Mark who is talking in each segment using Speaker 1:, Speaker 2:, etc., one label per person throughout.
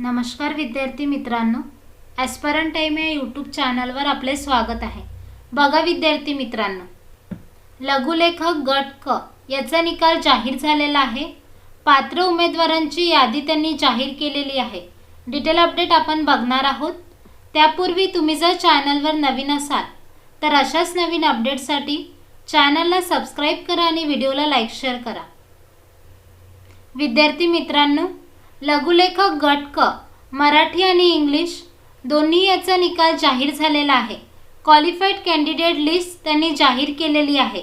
Speaker 1: नमस्कार विद्यार्थी मित्रांनो ॲस्परंट टाईम या यूट्यूब चॅनलवर आपले स्वागत आहे. बघा विद्यार्थी मित्रांनो लघुलेखक गट क याचा निकाल जाहीर झालेला आहे. पात्र उमेदवारांची यादी त्यांनी जाहीर केलेली आहे. डिटेल अपडेट आपण बघणार आहोत. त्यापूर्वी तुम्ही जर चॅनलवर नवीन असाल तर अशाच नवीन अपडेटसाठी चॅनलला सबस्क्राईब करा आणि व्हिडिओला लाईक शेअर करा. विद्यार्थी मित्रांनो लघुलेखक गट क मराठी आणि इंग्लिश दोन्ही याचा निकाल जाहीर झालेला आहे. क्वालिफाईड कॅन्डिडेट लिस्ट त्यांनी जाहीर केलेली आहे.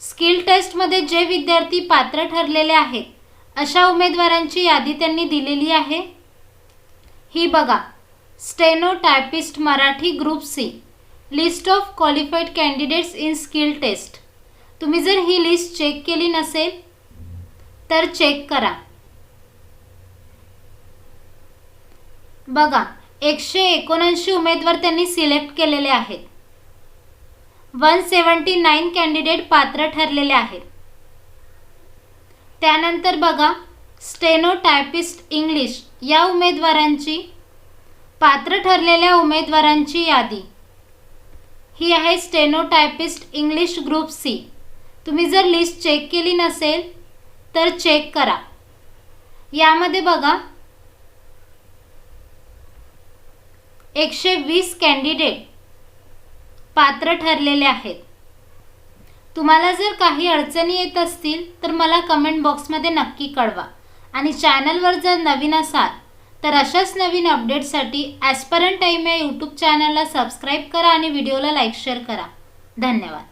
Speaker 1: स्किल टेस्टमध्ये जे विद्यार्थी पात्र ठरलेले आहेत अशा उमेदवारांची यादी त्यांनी दिलेली आहे. ही बघा steno typist Marathi group C list of qualified candidates in skill test. तुम्ही जर ही लिस्ट चेक केली नसेल तर चेक करा. बघा एकशे एकोणऐंशी उमेदवार त्यांनी सिलेक्ट केलेले आहेत. वन सेवन्टी नाईन कॅन्डिडेट पात्र ठरलेले आहेत. त्यानंतर बघा स्टेनो टायपिस्ट इंग्लिश या उमेदवारांची पात्र ठरलेल्या उमेदवारांची यादी. ही आहे steno typist English group C. तुम्ही जर लिस्ट चेक केली नसेल तर चेक करा. यामध्ये बघा एकशे वीस कॅन्डिडेट पात्र ठरलेले आहेत. तुम्हाला जर काही अडचणी येत असतील तर मला कमेंट बॉक्समध्ये नक्की कळवा. आणि चॅनलवर जर नवीन असाल तर अशाच नवीन अपडेटसाठी ॲस्परंट टाईम या यूट्यूब चॅनलला सबस्क्राईब करा आणि व्हिडिओला लाईक शेअर करा. धन्यवाद.